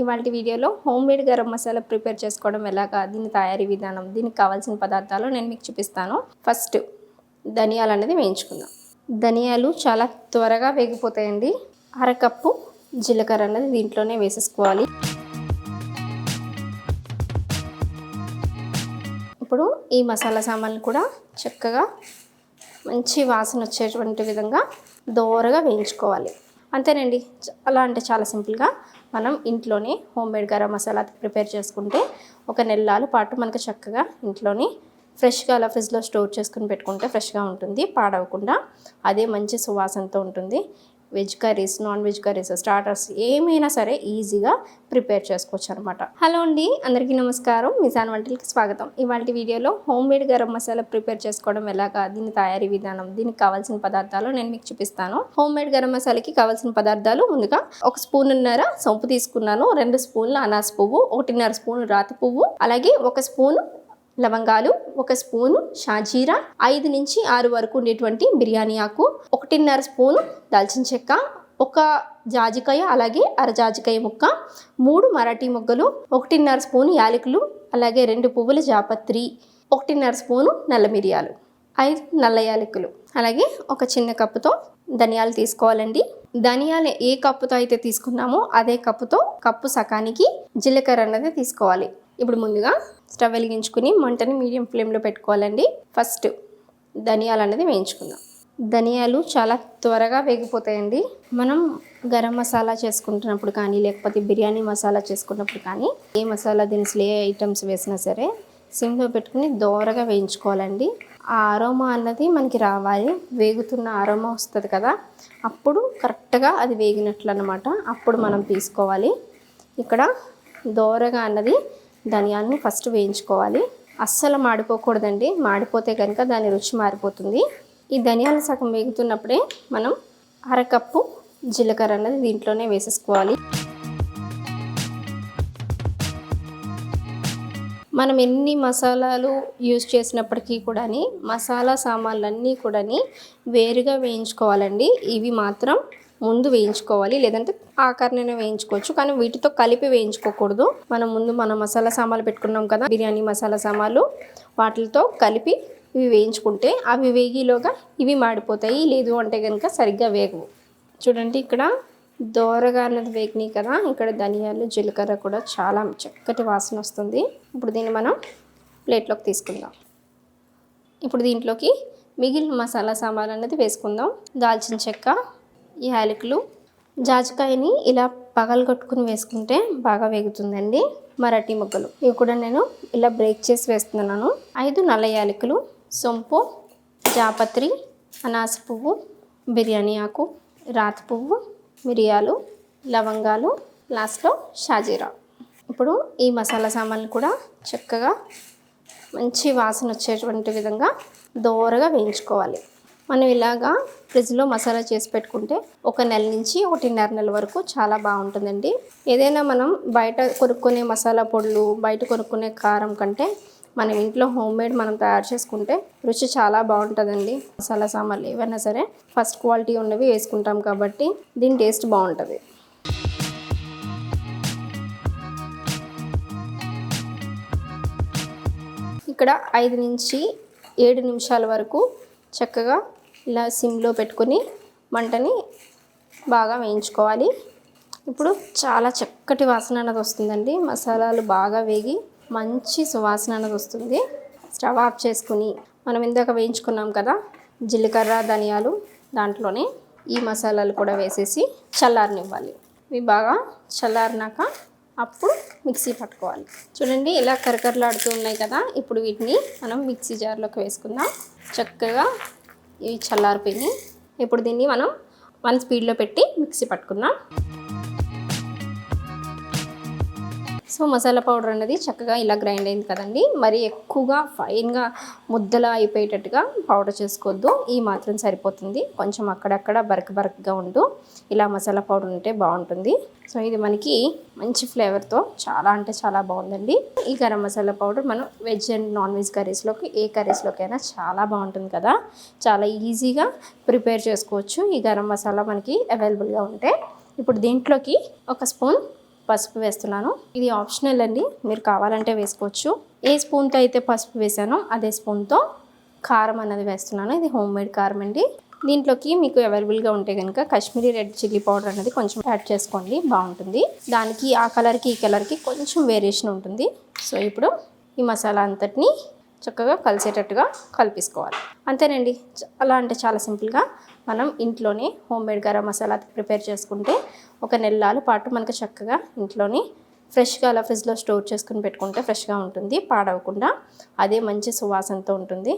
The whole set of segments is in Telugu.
ఇవాళ వీడియోలో home made garam masala prepare చేసుకోవడం ఎలాగా దీని తయారీ విధానం దీనికి కావాల్సిన పదార్థాలు నేను మీకు చూపిస్తాను. ఫస్ట్ ధనియాలు అనేది వేయించుకుందాం. ధనియాలు చాలా త్వరగా వేగిపోతాయండి. అరకప్పు జీలకర్ర అనేది దీంట్లోనే వేసేసుకోవాలి. ఇప్పుడు ఈ మసాలా సామాన్లు కూడా చక్కగా మంచి వాసన వచ్చేటువంటి విధంగా దోరగా వేయించుకోవాలి. అంతేనండి. చాలా అంటే చాలా సింపుల్గా మనం ఇంట్లోనే home made garam masala prepare చేసుకుంటే ఒక నెలల పాటు మనకు చక్కగా ఇంట్లోని ఫ్రెష్గా అలా ఫ్రిడ్జ్లో స్టోర్ చేసుకుని పెట్టుకుంటే ఫ్రెష్గా ఉంటుంది పాడవకుండా అదే మంచి సువాసనతో ఉంటుంది. Veg curries non veg curries starters ఏమైనా సరే ఈజీగా ప్రిపేర్ చేసుకోవచ్చు అనమాట హలో అండి అందరికీ నమస్కారం. మిజాన్ వంటలకి స్వాగతం. ఇవాళ వీడియోలో home made garam masala prepare చేసుకోవడం ఎలాగా దీని తయారీ విధానం దీనికి కావాల్సిన పదార్థాలు నేను మీకు చూపిస్తాను. హోమ్ మేడ్ గరం మసాలాకి కావాల్సిన పదార్థాలు ముందుగా ఒక స్పూన్ ఉన్నర సొంపు తీసుకున్నాను రెండు స్పూన్ల అనాస పువ్వు ఒకటిన్నర స్పూన్ రాతి పువ్వు అలాగే ఒక స్పూన్ లవంగాలు ఒక స్పూను షాజీరా ఐదు నుంచి ఆరు వరకు ఉండేటువంటి బిర్యానీ ఆకు ఒకటిన్నర స్పూను దాల్చిన చెక్క ఒక జాజికాయ అలాగే అర జాజికాయ ముక్క మూడు మరాఠీ మొగ్గలు ఒకటిన్నర స్పూను యాలకులు అలాగే రెండు పువ్వుల జాపత్రి ఒకటిన్నర స్పూను నల్ల మిరియాలు ఐదు నల్ల యాలకులు. అలాగే ఒక చిన్న కప్పుతో ధనియాలు తీసుకోవాలండి. ధనియాలు ఏ కప్పుతో అయితే తీసుకున్నామో అదే కప్పుతో కప్పు సకానికి జీలకర్ర అన్నది తీసుకోవాలి. ఇప్పుడు ముందుగా స్టవ్ వెలిగించుకుని మంటని మీడియం ఫ్లేమ్లో పెట్టుకోవాలండి. ఫస్ట్ ధనియాలు అనేది వేయించుకుందాం. ధనియాలు చాలా త్వరగా వేగిపోతాయండి. మనం గరం మసాలా చేసుకుంటున్నప్పుడు కానీ లేకపోతే బిర్యానీ మసాలా చేసుకున్నప్పుడు కానీ ఏ మసాలా దినుసులు ఏ ఐటమ్స్ వేసినా సరే సిమ్లో పెట్టుకుని దోరగా వేయించుకోవాలండి. ఆ అరోమా అన్నది మనకి రావాలి. వేగుతున్న అరోమా వస్తుంది కదా అప్పుడు కరెక్ట్గా అది వేగినట్లు అనమాట అప్పుడు మనం తీసుకోవాలి. ఇక్కడ దోరగా అన్నది ధనియాలని ఫస్ట్ వేయించుకోవాలి. అస్సలు మాడిపోకూడదండి. మాడిపోతే కనుక దాని రుచి మారిపోతుంది. ఈ ధనియాలు సగం వేగుతున్నప్పుడే మనం అరకప్పు జీలకర్ర అన్నది దీంట్లోనే వేసేసుకోవాలి. మనం ఎన్ని మసాలాలు యూజ్ చేసినప్పటికీ కూడాని మసాలా సామాన్లన్నీ కూడాని వేరుగా వేయించుకోవాలండి. ఇవి మాత్రం ముందు వేయించుకోవాలి లేదంటే ఆకారనైనా వేయించుకోవచ్చు. కానీ వీటితో కలిపి వేయించుకోకూడదు. మనం ముందు మన మసాలా సామాన్లు పెట్టుకున్నాం కదా బిర్యానీ మసాలా సామాన్లు వాటితో కలిపి ఇవి వేయించుకుంటే అవి వేగిలోగా ఇవి మాడిపోతాయి. లేదు అంటే కనుక సరిగ్గా వేగవు. చూడండి ఇక్కడ దోరగా అన్నది వేగినాయి కదా ఇక్కడ ధనియాలు జీలకర్ర కూడా చాలా చక్కటి వాసన వస్తుంది. ఇప్పుడు దీన్ని మనం ప్లేట్లోకి తీసుకుందాం. ఇప్పుడు దీంట్లోకి మిగిలిన మసాలా సామాన్ అనేది వేసుకుందాం. దాల్చిన చెక్క యాలకులు జాజికాయని ఇలా పగలగొట్టుకుని వేసుకుంటే బాగా వేగుతుందండి మరాఠీ ముక్కలు ఇవి కూడా నేను ఇలా బ్రేక్ చేసి వేస్తున్నాను. ఐదు నల్ల యాలకులు సొంపు జాపత్రి అనాస పువ్వు బిర్యానీ ఆకు రాతి పువ్వు మిరియాలు లవంగాలు లాస్ట్లో షాజీరా. ఇప్పుడు ఈ మసాలా సామాన్లు కూడా చక్కగా మంచి వాసన వచ్చేటువంటి విధంగా దోరగా వేయించుకోవాలి. మనం ఇలాగా ఫ్రిడ్జ్లో మసాలా చేసి పెట్టుకుంటే ఒక నెల నుంచి ఒకటిన్నర నెల వరకు చాలా బాగుంటుందండి. ఏదైనా మనం బయట కొనుక్కునే మసాలా పొడులు బయట కొనుక్కునే కారం కంటే మనం ఇంట్లో హోమ్ మేడ్ మనం తయారు చేసుకుంటే రుచి చాలా బాగుంటుందండి. మసాలా సామాన్లు ఏవైనా సరే ఫస్ట్ క్వాలిటీ ఉన్నవి వేసుకుంటాం కాబట్టి దీని టేస్ట్ బాగుంటుంది. ఇక్కడ ఐదు నుంచి ఏడు నిమిషాల వరకు చక్కగా ఇలా సిమ్లో పెట్టుకొని మంటని బాగా వేయించుకోవాలి. ఇప్పుడు చాలా చక్కటి వాసన అన్నది వస్తుందండి. మసాలాలు బాగా వేగి మంచి సువాసన అన్నది వస్తుంది. స్టవ్ ఆఫ్ చేసుకుని మనం ఇందాక వేయించుకున్నాం కదా జీలకర్ర ధనియాలు దాంట్లోనే ఈ మసాలాలు కూడా వేసేసి చల్లారనివ్వాలి. ఇవి బాగా చల్లారినాక అప్పుడు మిక్సీ పట్టుకోవాలి. చూడండి ఇలా కరకరలాడుతూ ఉన్నాయి కదా. ఇప్పుడు వీటిని మనం మిక్సీ జార్లోకి వేసుకుందాం. చక్కగా ఇవి చల్లారిపోయినాయి. ఇప్పుడు దీన్ని మనం వన్ స్పీడ్లో పెట్టి మిక్సీ పట్టుకుందాం. సో మసాలా పౌడర్ అనేది చక్కగా ఇలా గ్రైండ్ అయింది కదండి. మరి ఎక్కువగా ఫైన్గా ముద్దలా అయిపోయేటట్టుగా పౌడర్ చేసుకోవద్దు. ఈ మాత్రం సరిపోతుంది. కొంచెం అక్కడక్కడ బరక బరకగా ఉంటూ ఇలా మసాలా పౌడర్ ఉంటే బాగుంటుంది. సో ఇది మనకి మంచి ఫ్లేవర్తో చాలా అంటే చాలా బాగుందండి. ఈ గరం మసాలా పౌడర్ మనం వెజ్ అండ్ నాన్ వెజ్ కర్రీస్లోకి ఏ కర్రీస్లోకైనా చాలా బాగుంటుంది కదా. చాలా ఈజీగా ప్రిపేర్ చేసుకోవచ్చు. ఈ గరం మసాలా మనకి అవైలబుల్గా ఉంటే. ఇప్పుడు దీంట్లోకి ఒక స్పూన్ పసుపు వేస్తున్నాను. ఇది ఆప్షనల్ అండి. మీరు కావాలంటే వేసుకోవచ్చు. ఏ స్పూన్తో అయితే పసుపు వేసానో అదే స్పూన్తో కారం అన్నది వేస్తున్నాను. ఇది హోమ్ మేడ్ కారం అండి. దీంట్లోకి మీకు అవైలబుల్గా ఉంటే కనుక కాశ్మీరీ రెడ్ చిల్లీ పౌడర్ అనేది కొంచెం యాడ్ చేసుకోండి. బాగుంటుంది. దానికి ఆ కలర్కి ఈ కలర్కి కొంచెం వేరియేషన్ ఉంటుంది. సో ఇప్పుడు ఈ మసాలా అంతటిని చక్కగా కలిసేటట్టుగా కల్పించుకోవాలి అంతేనండి. చాలా అంటే చాలా సింపుల్గా మనం ఇంట్లోనే home made garam masala prepare చేసుకుంటే ఒక నెలల పాటు మనకు చక్కగా ఇంట్లోనే ఫ్రెష్గా అలా ఫ్రిడ్జ్లో స్టోర్ చేసుకుని పెట్టుకుంటే ఫ్రెష్గా ఉంటుంది పాడవకుండా అదే మంచి సువాసనతో ఉంటుంది.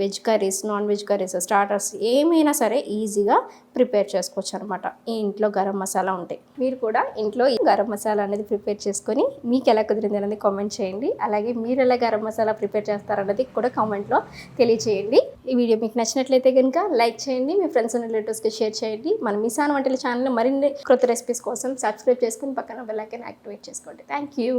Veg curries non veg curries starters ఏమైనా సరే ఈజీగా ప్రిపేర్ చేసుకోవచ్చు అనమాట ఈ ఇంట్లో గరం మసాలా ఉంటాయి మీరు కూడా ఇంట్లో ఈ గరం మసాలా అనేది ప్రిపేర్ చేసుకొని మీకు ఎలా కుదిరింది అనేది కామెంట్ చేయండి. అలాగే మీరు ఎలా గరం మసాలా ప్రిపేర్ చేస్తారన్నది కూడా కామెంట్లో తెలియచేయండి. ఈ వీడియో మీకు నచ్చినట్లయితే కనుక లైక్ చేయండి మీ ఫ్రెండ్స్ అండ్ రిలేటివ్స్కి షేర్ చేయండి. మన మిసాన్ వంటల ఛానల్ మరిన్ని కొత్త రెసిపీస్ కోసం సబ్స్క్రైబ్ చేసుకుని పక్కన బెల్ ఐకాన్ యాక్టివేట్ చేసుకోండి. Thank you.